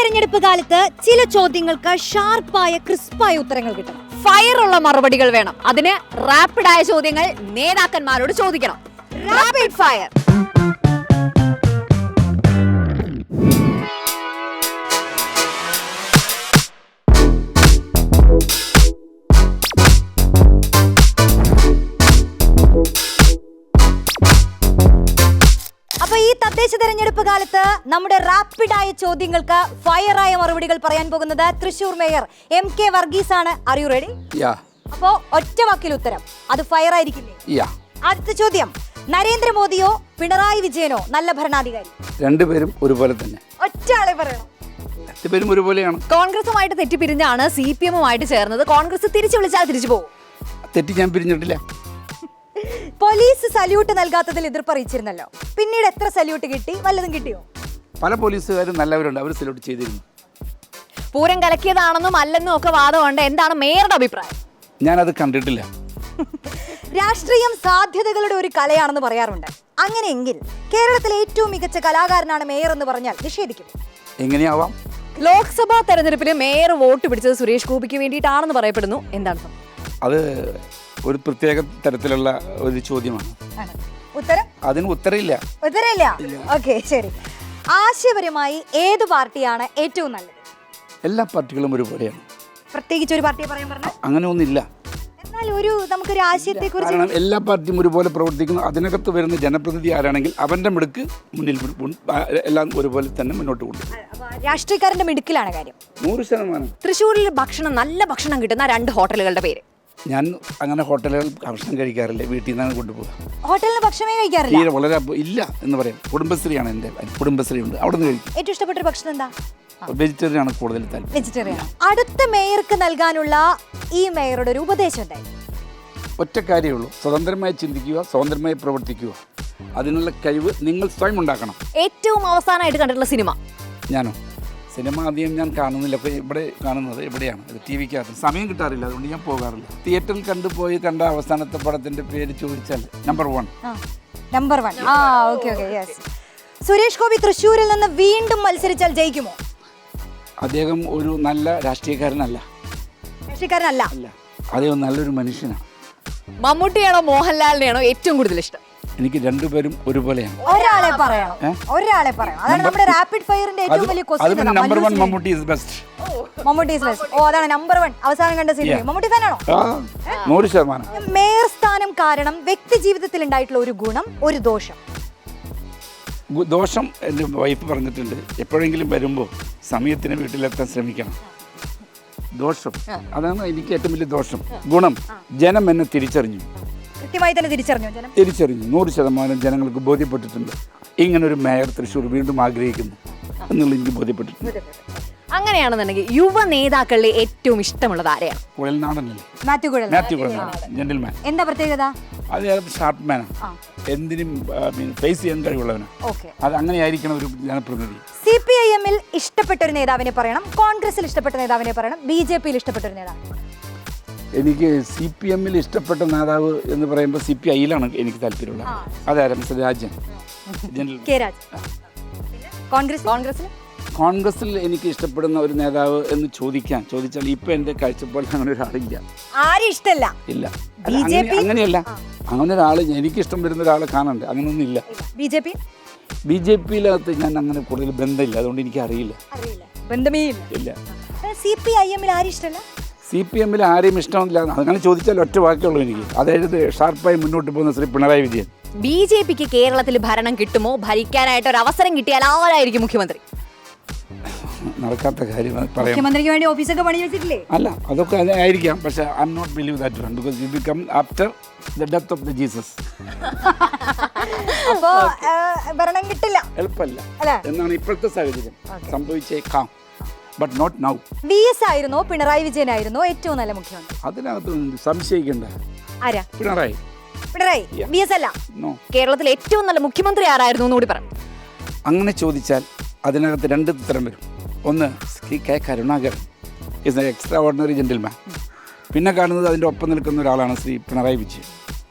തെരഞ്ഞെടുപ്പ് കാലത്ത് ചില ചോദ്യങ്ങൾക്ക് ഷാർപ്പായ ക്രിസ്പായ ഉത്തരങ്ങൾ കിട്ടണം ഫയർ ഉള്ള മറുപടികൾ വേണം. അതിന് റാപ്പിഡായ ചോദ്യങ്ങൾ നേതാക്കന്മാരോട് ചോദിക്കണം. റാപ്പിഡ് ഫയർ തദ്ദേശ തെരഞ്ഞെടുപ്പ് കാലത്ത് നമ്മുടെ റാപ്പിഡായ ചോദ്യങ്ങൾക്ക് ഫയറായ മറുപടികൾ പറയാൻ പോകുന്നത് Thrissur mayor M K Varghese ആണ് അറിയു റെഡി യാ അപ്പോ ഒറ്റ വാക്കിൽ ഉത്തരം. അത് ഫയർ ആയിരിക്കില്ലേ യാ അടുത്ത ചോദ്യം. നരേന്ദ്രമോദിയോ പിണറായി വിജയനോ നല്ല ഭരണാധികാരി? രണ്ടുപേരും ഒരുപോലെ തന്നെ. ഒറ്റ ആളെ പറയണം. രണ്ടുപേരും ഒരുപോലെയാണ്. കോൺഗ്രസുമായിട്ട് തെറ്റിപ്പിരിഞ്ഞാണ് സി പി എമ്മുമായിട്ട് ചേർന്നത്. കോൺഗ്രസ് തിരിച്ചു വിളിച്ചാൽ തിരിച്ചു പോകും. തെറ്റി ഞാൻ പിരിഞ്ഞിട്ടില്ല. Police salute നൽകാത്തതിൽ എതിർപ്പറിയിച്ചിരുന്നല്ലോ. പിന്നീട് എത്ര സല്യൂട്ട് കിട്ടി? വല്ലതും കിട്ടിയോ? പല പോലീസുകാരും നല്ലവരുണ്ട്. അവർ സല്യൂട്ട് ചെയ്തിരുന്നു. പൂരം കലക്കിയതാണെന്നും അല്ലെന്നും ഒക്കെ വാദമുണ്ട്. എന്താണ് മേയറുടെ അഭിപ്രായം? ഞാനത് കണ്ടിട്ടില്ല. രാഷ്ട്രീയം സാധ്യതകളുടെ ഒരു കലയാണെന്ന് പറയാറുണ്ട്. അങ്ങനെയെങ്കിൽ കേരളത്തിലെ ഏറ്റവും മികച്ച കലാകാരനാണ് മേയർ എന്ന് പറഞ്ഞാൽ നിഷേധിക്കും. എങ്ങനെയാവാം? ലോക്സഭാ തെരഞ്ഞെടുപ്പിൽ മേയർ വോട്ട് പിടിച്ചത് സുരേഷ് ഗോപിക്ക് വേണ്ടിയിട്ടാണെന്ന് പറയപ്പെടുന്നു. എന്താണ് അത് ഒരു പ്രത്യേക തരത്തിലുള്ള ഒരു ചോദ്യമാണ്. ഉത്തരം? അതിന് ഉത്തരമില്ല. ഉത്തരമില്ല? ഓക്കെ ശരി. ആശയപരമായി ഏത് പാർട്ടിയാണ് ഏറ്റവും നല്ലത്? എല്ലാ പാർട്ടികളും ഒരുപോലെയാണ്. പ്രത്യേകിച്ച് ഒരു പാർട്ടിയെ പറയാൻ പറഞ്ഞാൽ? അങ്ങനെ ഒന്നില്ല എന്നാൽ ഒരു നമുക്കൊരു ആശയത്തെ കുറിച്ച് എല്ലാ പാർട്ടിയും ഒരുപോലെ പ്രവർത്തിക്കുന്നു. അതിനകത്ത് വരുന്ന ജനപ്രതിനിധി ആരാണെങ്കിൽ അവന്റെ മിടുക്ക് മുന്നിൽ എല്ലാം ഒരുപോലെ തന്നെ മുന്നോട്ട് കൊണ്ടുപോകും രാഷ്ട്രീയക്കാരന്റെ മിടുക്കിലാണ് കാര്യം. നൂറ് ശതമാനം. തൃശ്ശൂരിൽ ഭക്ഷണം നല്ല ഭക്ഷണം കിട്ടുന്ന രണ്ട് ഹോട്ടലുകളുടെ പേര്. ഞാൻ അങ്ങനെ ഹോട്ടലുകൾ ഭക്ഷണം കഴിക്കാറില്ല. വീട്ടിൽ നിന്നാണ് കൊണ്ടുപോകുക ഹോട്ടലിന് ഭക്ഷണമേ കഴിക്കാറില്ല? തീരെ വളരെ അപ- ഇല്ല എന്ന് പറയാം. കുടുംബശ്രീയാണ് എന്റെ കുടുംബശ്രീ ഉണ്ട്. അവിടെ നിന്ന് കഴിക്കും. ഏറ്റവും ഇഷ്ടപ്പെട്ട ഒരു ഭക്ഷണം എന്താ? വെജിറ്റേറിയൻ ആണ് കൂടുതൽ താല്പര്യം. വെജിറ്റേറിയൻ അടുത്ത മേയർക്ക് നൽകാനുള്ള ഈ മേയറുടെ ഒരു ഉപദേശം ഒറ്റ കാര്യമേ ഉള്ളൂ. സ്വതന്ത്രമായി ചിന്തിക്കുക സ്വതന്ത്രമായി പ്രവർത്തിക്കുക. അതിനുള്ള കഴിവ് നിങ്ങൾ സ്വയം ഉണ്ടാക്കണം. ഏറ്റവും അവസാനമായിട്ട് കണ്ടിട്ടുള്ള സിനിമ? ഞാനോ? സിനിമ ആദ്യം ഞാൻ കാണുന്നില്ല. അപ്പോൾ ഇവിടെ കാണുന്നത് എവിടെയാണ് അത് ടി വിക്കകത്ത്. സമയം കിട്ടാറില്ല. അതുകൊണ്ട് ഞാൻ പോകാറില്ല. തിയേറ്ററിൽ കണ്ടുപോയി കണ്ട അവസാനത്തെ പടത്തിന്റെ പേര് ചോദിച്ചാൽ നമ്പർ വൺ നമ്പർ വൺ ആ okay okay yes Suresh Gopi തൃശ്ശൂരിൽ നിന്ന് വീണ്ടും മത്സരിച്ചാൽ ജയിക്കുമോ? അദ്ദേഹം ഒരു നല്ല രാഷ്ട്രീയക്കാരനല്ല. രാഷ്ട്രീയക്കാരനല്ല. അല്ല. അദ്ദേഹം നല്ലൊരു മനുഷ്യനാണ്. മമ്മൂട്ടിയാണോ മോഹൻലാലിനെയാണോ ഏറ്റവും കൂടുതൽ ഇഷ്ടം? എനിക്ക് രണ്ടുപേരും ഒരുപോലെയാണ്. ഒരാളെ പറയണം ഒരാളെ പറയണം അതാണ് നമ്മുടെ റാപ്പിഡ് ഫയറിന്റെ ഏറ്റവും വലിയ question number one Mammootty is best Mammootty best ഓ അതാണ് നമ്പർ വൺ അവസാനം കണ്ട സിനിമ മമ്മൂട്ടി ഫാനാണോ നൂറ് ശതമാനം. മേയർ സ്ഥാനം കാരണം വ്യക്തി ജീവിതത്തിൽ ഉണ്ടായിട്ടുള്ള ഒരു ഗുണം ഒരു ദോഷം. ദോഷം എന്റെ വൈഫ് പറഞ്ഞിട്ടുണ്ട്. എപ്പോഴെങ്കിലും വരുമ്പോൾ സമയത്തിന് വീട്ടിലെത്താൻ ശ്രമിക്കണം. ദോഷം. അതാണ് എനിക്ക് ഏറ്റവും വലിയ ദോഷം. ഗുണം. ജനം എന്നെ തിരിച്ചറിഞ്ഞു. കൃത്യമായി തന്നെ തിരിച്ചറിഞ്ഞു ജനം? തിരിച്ചറിഞ്ഞു. നൂറ് ശതമാനം ജനങ്ങൾക്ക് ബോധ്യപ്പെട്ടിട്ടുണ്ട്. ഇങ്ങനൊരു മേയർ തൃശ്ശൂർ വീണ്ടും ആഗ്രഹിക്കുന്നു എന്നുള്ള എനിക്ക് ബോധ്യപ്പെട്ടിട്ടുണ്ട്. അങ്ങനെയാണെന്നുണ്ടെങ്കിൽ യുവ നേതാക്കളിലെ ഏറ്റവും ഇഷ്ടമുള്ളത് ആരെയാണ്? കുഴൽനാടനല്ലേ? മാത്യു കുഴൽ മാത്യു കുഴൽനാടൻ ജെന്റിൽമാൻ. എന്താ പ്രത്യേകത? അത് ഷാർപ്പ് മാനാണ് എന്തിനും ഫേസ് ചെയ്യാൻ കഴിവുള്ളവനാണ് അത് ഒരു ജനപ്രതിനിധി. സി പി ഐ എമ്മിൽ ഇഷ്ടപ്പെട്ട ഒരു നേതാവിനെ പറയണം കോൺഗ്രസിൽ ഇഷ്ടപ്പെട്ട നേതാവിനെ പറയണം ബി ജെ പിയിൽ ഇഷ്ടപ്പെട്ട ഒരു നേതാവ് എനിക്ക് സി പി എമ്മിൽ ഇഷ്ടപ്പെട്ട നേതാവ് എന്ന് പറയുമ്പോൾ സി പി ഐയിലാണ് എനിക്ക് താല്പര്യമുള്ളത്. അതാരാ? മിസ്റ്റർ രാജൻ. കോൺഗ്രസ്? കോൺഗ്രസിൽ കോൺഗ്രസിൽ എനിക്ക് ഇഷ്ടപ്പെടുന്ന ഒരു നേതാവ് എന്ന് ചോദിക്കാൻ ചോദിച്ചാൽ ഇപ്പൊ എന്റെ കാഴ്ചപ്പാടിൽ അങ്ങനെ ഒരാളില്ല. ആരും ഇഷ്ടമല്ല ഇല്ല. അങ്ങനെയല്ല. അങ്ങനെ ഒരാൾ എനിക്ക് ഇഷ്ടം വരുന്ന ഒരാളെ കാണണ്ട് അങ്ങനെയൊന്നും ഇല്ല. B J P? B J പിയിലകത്ത് ഞാൻ അങ്ങനെ കൂടുതൽ ബന്ധമില്ല. അതുകൊണ്ട് എനിക്ക് അറിയില്ല. അറിയില്ല ബന്ധമേ ഇല്ല. ഇല്ല. സി പി ഐ എമ്മിൽ ആരും ഇഷ്ടമല്ല സി പി എമ്മിൽ ആരെയും ഇഷ്ടമില്ല. അങ്ങനെ ചോദിച്ചാൽ ഒറ്റ വാക്കുള്ളൂ എനിക്ക്. അതായത് ഷാർപ്പായി മുന്നോട്ട് പോകുന്ന ശ്രീ പിണറായി വിജയൻ. ബി ജെ പിക്ക് കേരളത്തിൽ ഭരണം കിട്ടുമോ? ഭരിക്കാനായിട്ട് ഒരു അവസരം കിട്ടിയാൽ ആരായിരിക്കും മുഖ്യമന്ത്രി? നടക്കാത്ത കാര്യം പറയാം. മുഖ്യമന്ത്രിക്ക് വേണ്ടി ഓഫീസൊക്കെ പണി വെച്ചിട്ടില്ലേ? അല്ല അതൊക്കെ അത് ആയിരിക്കാം. പക്ഷേ I'm not believe that one because it become after the death of the Jesus അപ്പോ ഭരണം കിട്ടില്ല. എളുപ്പമല്ല. അല്ലേ? എന്നാണ് ഇപ്പോഴത്തെ സാഹചര്യം. സംഭവിച്ചേക്കാം. But not now V S ആയിരുന്നോ? പിണറായി വിജയൻ ആയിരുന്നോ? ഏറ്റവും നല്ല മുഖ്യമന്ത്രി. അതിനകത്ത് സംശയിക്കണ്ട. ആരാ? പിണറായി. പിണറായി. വി എസ് അല്ല. കേരളത്തിൽ ഏറ്റവും നല്ല മുഖ്യമന്ത്രി ആരായിരുന്നു എന്നുകൂടി പറ. അങ്ങനെ ചോദിച്ചാൽ അതിനകത്ത് രണ്ട് ഉത്തരം വരും. ഒന്ന് Shri K Karunakaran. Is a extraordinary gentleman പിന്നെ കാണുന്നത് അതിന്റെ ഒപ്പം നിൽക്കുന്ന ഒരാളാണ് ശ്രീ പിണറായി വിജയൻ.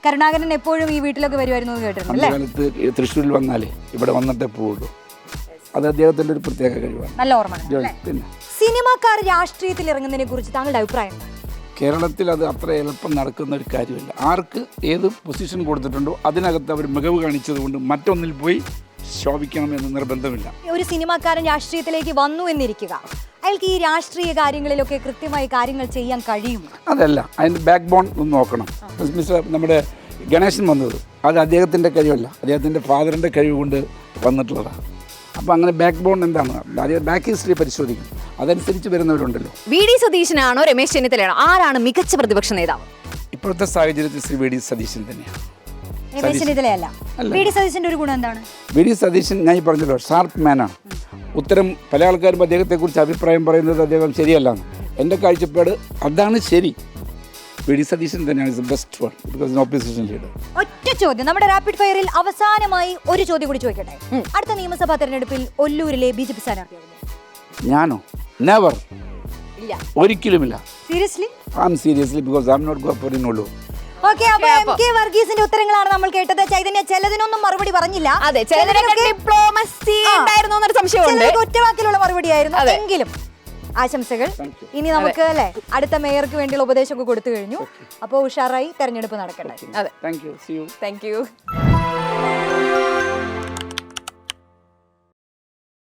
കരുണാകരൻ എപ്പോഴും ഈ വീട്ടിലൊക്കെ വരുമായിരുന്നു എന്ന് കേട്ടിട്ടുണ്ട് കാലത്ത് തൃശ്ശൂരിൽ വന്നാലേ ഇവിടെ വന്നിട്ടേ പോവുള്ളൂ. അത് അദ്ദേഹത്തിന്റെ ഒരു പ്രത്യേക കഴിവാണ്. നല്ല ഓർമ്മ പിന്നെ? സിനിമാക്കാർ രാഷ്ട്രീയത്തിൽ ഇറങ്ങുന്നതിനെ കുറിച്ച് താങ്കളുടെ അഭിപ്രായം? കേരളത്തിൽ അത് അത്ര എളുപ്പം നടക്കുന്ന ഒരു കാര്യമില്ല. ആർക്ക് ഏത് പൊസിഷൻ കൊടുത്തിട്ടുണ്ടോ അതിനകത്ത് അവർ മികവ് കാണിച്ചതുകൊണ്ട് മറ്റൊന്നിൽ പോയി ശോഭിക്കണം എന്ന് നിർബന്ധമില്ല. ഒരു സിനിമാക്കാരൻ രാഷ്ട്രീയത്തിലേക്ക് വന്നു എന്നിരിക്കുക. അയാൾക്ക് ഈ രാഷ്ട്രീയ കാര്യങ്ങളിലൊക്കെ കൃത്യമായി കാര്യങ്ങൾ ചെയ്യാൻ കഴിയും അതല്ല അതിന്റെ ബാക്ക് ബോൺ ഒന്ന് നോക്കണം. മിസ്റ്റർ നമ്മുടെ ഗണേശൻ വന്നത്. അത് അദ്ദേഹത്തിന്റെ കഴിവല്ല. അദ്ദേഹത്തിന്റെ ഫാദറിന്റെ കഴിവ് കൊണ്ട് വന്നിട്ടുള്ളതാണ്. അപ്പോൾ അങ്ങനെ ബാക്ക് ബോൺ എന്താണ് ബാക്ക് ഹിസ്റ്ററി പരിശോധിക്കും. അതനുസരിച്ച് വരുന്നവരുണ്ടല്ലോ. വി ഡി സതീശനാണോ രമേശ് ചെന്നിത്തലയാണോ? ആരാണ് മികച്ച പ്രതിപക്ഷ നേതാവ്? ഇപ്പോഴത്തെ സാഹചര്യത്തിൽ ശ്രീ വി ഡി സതീശൻ തന്നെയാണ്. വി ഡി സതീശൻ ഞാൻ പറഞ്ഞല്ലോ ഷാർപ്പ് മാനാണ് ഉത്തരം പല ആൾക്കാരും അദ്ദേഹത്തെക്കുറിച്ച് അഭിപ്രായം പറയുന്നത് അദ്ദേഹം ശരിയല്ലാന്ന്. എന്റെ കാഴ്ചപ്പാട് അതാണ് ശരി. വി ഡി സതീശൻ തന്നെയാണ് is best one because opposition leader ഒറ്റ ചോദ്യം. നമ്മുടെ റാപ്പിഡ് ഫയറിൽ അവസാനമായി ഒരു ചോദ്യം കൂടി ചോദിക്കട്ടെ? അടുത്ത നിയമസഭാ തെരഞ്ഞെടുപ്പിൽ ഒല്ലൂരിലെ ബി ജെ പി സ്ഥാനാർത്ഥി ഞാനോ? നെവർ ഇല്ല. ഒരിക്കലുമില്ല. Seriously I am seriously because I am not go for in ഉള്ളൂ ഓക്കെ അപ്പൊ എം കെ വർഗീസിന്റെ ഉത്തരങ്ങളാണ് നമ്മൾ കേട്ടത്. ചൈതന്യ ചിലതിനൊന്നും മറുപടി പറഞ്ഞില്ല. അതെ ചിലതിനൊക്കെ ഡിപ്ലോമസി. ഉണ്ടായിരുന്നു എന്നൊരു സംശയമുണ്ട്. ഒറ്റവാക്കിലുള്ള മറുപടിയായിരുന്നു. ആയിരുന്നു എങ്കിലും ആശംസകൾ. ഇനി നമുക്ക് അല്ലെ അടുത്ത മേയർക്ക് വേണ്ടിയുള്ള ഉപദേശമൊക്കെ കൊടുത്തു കഴിഞ്ഞു. അപ്പോൾ ഉഷാറായി തെരഞ്ഞെടുപ്പ് നടക്കട്ടെ. അതെ. Thank you thank you